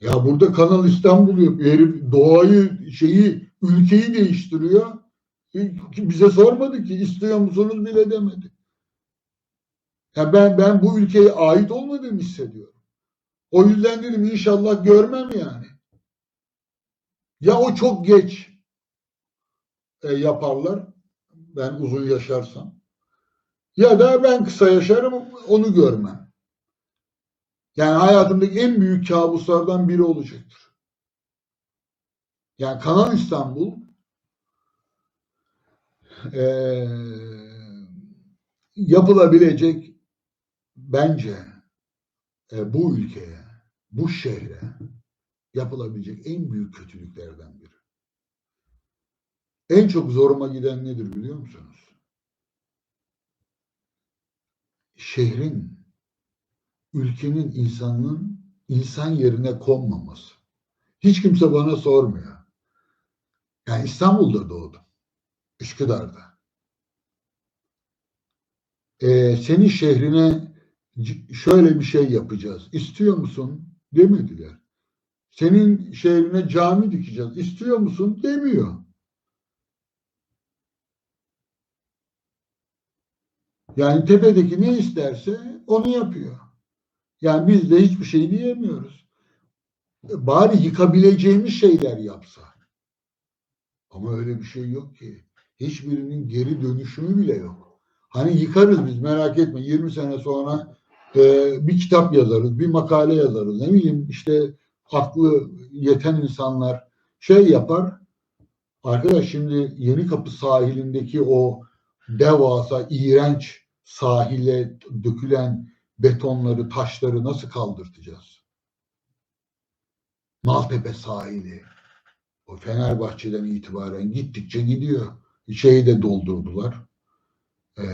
Ya burada Kanal İstanbul yapıyor. Herif doğayı, şeyi, ülkeyi değiştiriyor. Ki Bize sormadı ki istiyor musunuz bile demedi. Ya ben ben bu ülkeye ait olmadığımı hissediyorum. O yüzden dedim inşallah görmem yani. Ya o çok geç e, yaparlar. Ben uzun yaşarsam. Ya da ben kısa yaşarım onu görmem. Yani hayatımdaki en büyük kabuslardan biri olacaktır. Yani Kanal İstanbul eee, yapılabilecek bence e, bu ülkeye, bu şehre yapılabilecek en büyük kötülüklerden biri. En çok zoruma giden nedir biliyor musunuz? Şehrin, ülkenin, insanın insan yerine konmaması. Hiç kimse bana sormuyor. Yani İstanbul'da doğdum. Üsküdar'da. Ee, senin şehrine şöyle bir şey yapacağız. İstiyor musun? Demediler. Senin şehrine cami dikeceğiz. İstiyor musun? Demiyor. Yani tepedeki ne isterse onu yapıyor. Yani biz de hiçbir şey diyemiyoruz. E, Bari yıkabileceğimiz şeyler yapsa. Ama öyle bir şey yok ki. Hiçbirinin geri dönüşümü bile yok. Hani yıkarız biz merak etme 20 sene sonra e, bir kitap yazarız, bir makale yazarız. Ne bileyim işte aklı yeten insanlar şey yapar. Arkadaş şimdi Yeni Kapı sahilindeki o devasa, iğrenç sahile dökülen betonları, taşları nasıl kaldırtacağız? Maltepe sahili. O Fenerbahçe'den itibaren gittikçe gidiyor. Şeyi de doldurdular. Ee,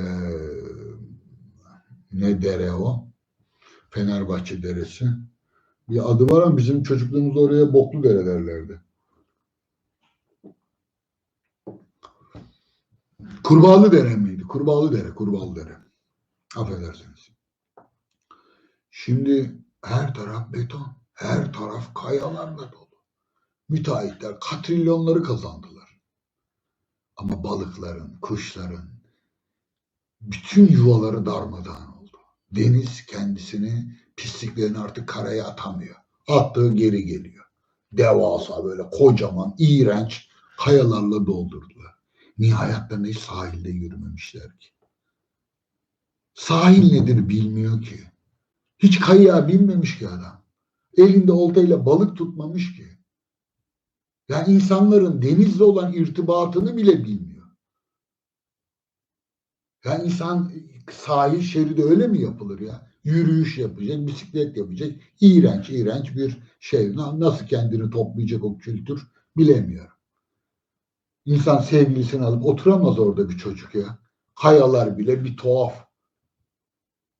ne dere o? Fenerbahçe deresi. Bir adı var ama bizim çocukluğumuz oraya boklu dere derlerdi. Kurbağalı dere miydi? Kurbağalı dere, kurbağalı dere. Affedersiniz. Şimdi her taraf beton, her taraf kayalarla dolu. Müteahhitler katrilyonları kazandılar. Ama balıkların, kuşların bütün yuvaları darmadağın oldu. Deniz kendisini pisliklerini artık karaya atamıyor. Attığı geri geliyor. Devasa böyle kocaman, iğrenç kayalarla doldurdular. Niye hiç sahilde yürümemişler ki? Sahil nedir bilmiyor ki. Hiç kayığa binmemiş ki adam. Elinde oltayla balık tutmamış ki. Yani insanların denizle olan irtibatını bile bilmiyor. Yani insan sahil şeridi öyle mi yapılır ya? Yürüyüş yapacak, bisiklet yapacak. İğrenç, iğrenç bir şey. Na- Nasıl kendini toplayacak o kültür bilemiyorum. İnsan sevgilisini alıp oturamaz orada bir çocuk ya. Kayalar bile bir tuhaf.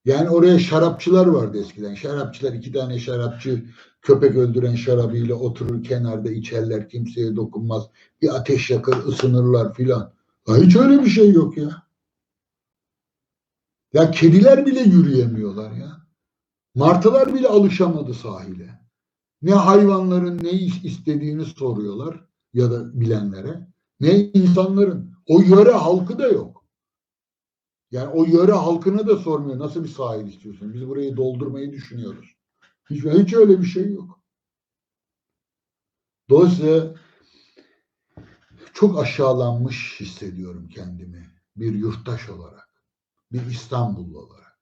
Yani oraya şarapçılar vardı eskiden. Şarapçılar iki tane şarapçı köpek öldüren şarabıyla oturur kenarda içerler kimseye dokunmaz. Bir ateş yakar ısınırlar filan. Hiç öyle bir şey yok ya. Ya kediler bile yürüyemiyorlar ya. Martılar bile alışamadı sahile. Ne hayvanların ne is- istediğini soruyorlar ya da bilenlere. Ne insanların. O yöre halkı da yok. Yani o yöre halkına da sormuyor. Nasıl bir sahil istiyorsun? Biz burayı doldurmayı düşünüyoruz. Hiç, hiç öyle bir şey yok. Dolayısıyla çok aşağılanmış hissediyorum kendimi bir yurttaş olarak, bir İstanbullu olarak.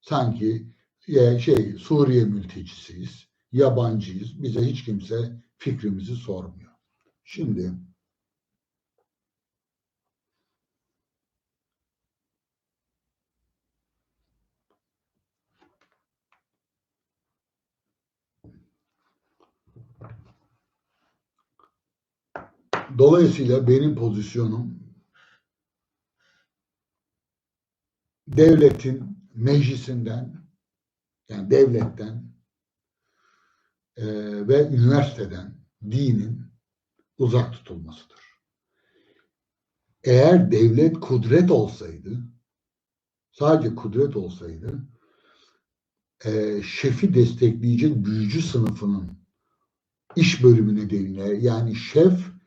Sanki e, şey Suriye mültecisiyiz, yabancıyız. Bize hiç kimse fikrimizi sormuyor. Şimdi Dolayısıyla benim pozisyonum devletin meclisinden yani devletten eee, ve üniversiteden dinin uzak tutulmasıdır. Eğer devlet kudret olsaydı sadece kudret olsaydı eee, şefi destekleyecek büyücü sınıfının iş bölümü nedeniyle yani şef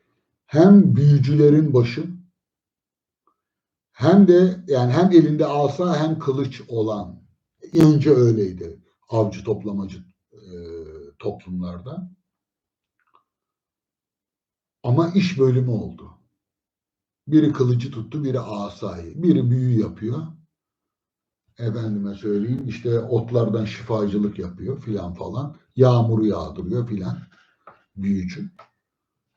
hem büyücülerin başı hem de yani hem elinde asa hem kılıç olan önce öyleydi avcı toplamacı e, toplumlarda. Ama iş bölümü oldu. Biri kılıcı tuttu, biri asayı. Biri büyü yapıyor. Efendime söyleyeyim işte otlardan şifacılık yapıyor filan falan. Yağmuru yağdırıyor filan. Büyücü.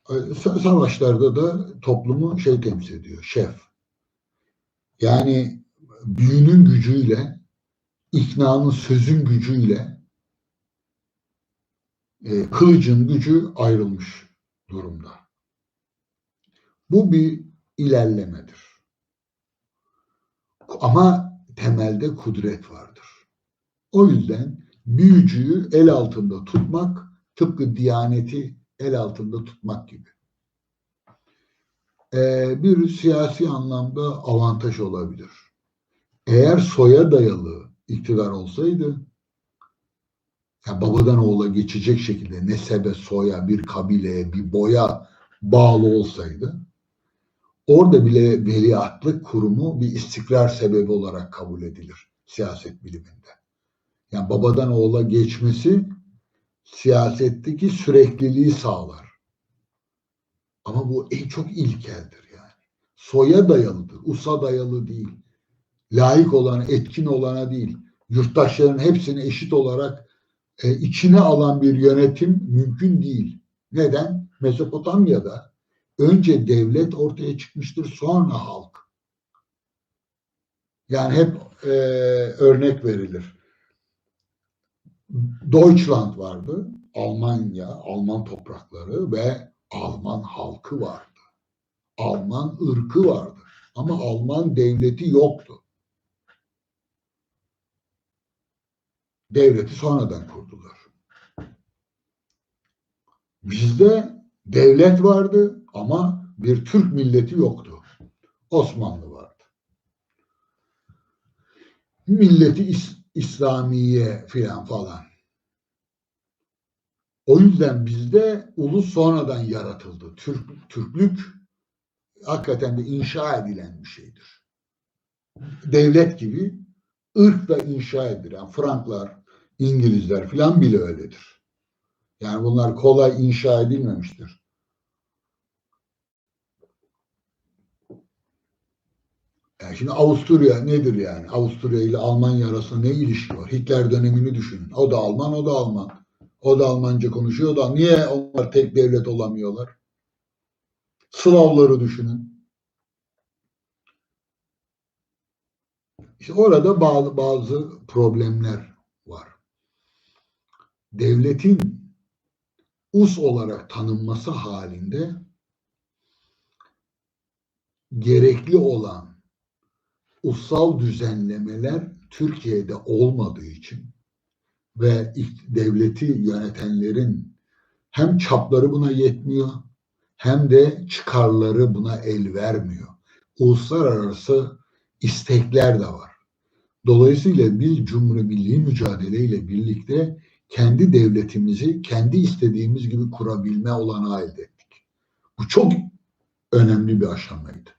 Sa- Savaşlarda da toplumu şey temsil ediyor. Şef. Yani büyünün gücüyle, iknanın sözün gücüyle e, kılıcın gücü ayrılmış durumda. Bu bir ilerlemedir. Ama temelde kudret vardır. O yüzden büyücüyü el altında tutmak tıpkı diyaneti el altında tutmak gibi. Ee, bir siyasi anlamda avantaj olabilir. Eğer soya dayalı iktidar olsaydı ya babadan oğula geçecek şekilde nesebe, soya, bir kabileye, bir boya bağlı olsaydı orada bile veliahtlık kurumu bir istikrar sebebi olarak kabul edilir siyaset biliminde. Yani babadan oğula geçmesi siyasetteki sürekliliği sağlar. Ama bu en çok ilkeldir yani. Soya dayalıdır, usa dayalı değil. Layık olana, etkin olana değil. Yurttaşların hepsini eşit olarak e, içine alan bir yönetim mümkün değil. Neden? Mezopotamya'da önce devlet ortaya çıkmıştır, sonra halk. Yani hep e, örnek verilir. Deutschland vardı, Almanya, Alman toprakları ve Alman halkı vardı. Alman ırkı vardı. Ama Alman devleti yoktu. Devleti sonradan kurdular. Bizde devlet vardı ama bir Türk milleti yoktu. Osmanlı vardı. Milleti İslamiye filan falan. O yüzden bizde ulus sonradan yaratıldı. Türk, Türklük hakikaten de inşa edilen bir şeydir. Devlet gibi ırk da inşa edilen Franklar, İngilizler filan bile öyledir. Yani bunlar kolay inşa edilmemiştir. Yani şimdi Avusturya nedir yani? Avusturya ile Almanya arasında ne ilişki var? Hitler dönemini düşünün. O da Alman, o da Alman. O da Almanca konuşuyor o da. Niye onlar tek devlet olamıyorlar? Slavları düşünün. İşte orada bazı, bazı problemler var. Devletin us olarak tanınması halinde gerekli olan ussal düzenlemeler Türkiye'de olmadığı için ve devleti yönetenlerin hem çapları buna yetmiyor hem de çıkarları buna el vermiyor. Uluslararası istekler de var. Dolayısıyla biz Cumhuriyet Milli Mücadele birlikte kendi devletimizi kendi istediğimiz gibi kurabilme olanağı elde ettik. Bu çok önemli bir aşamaydı.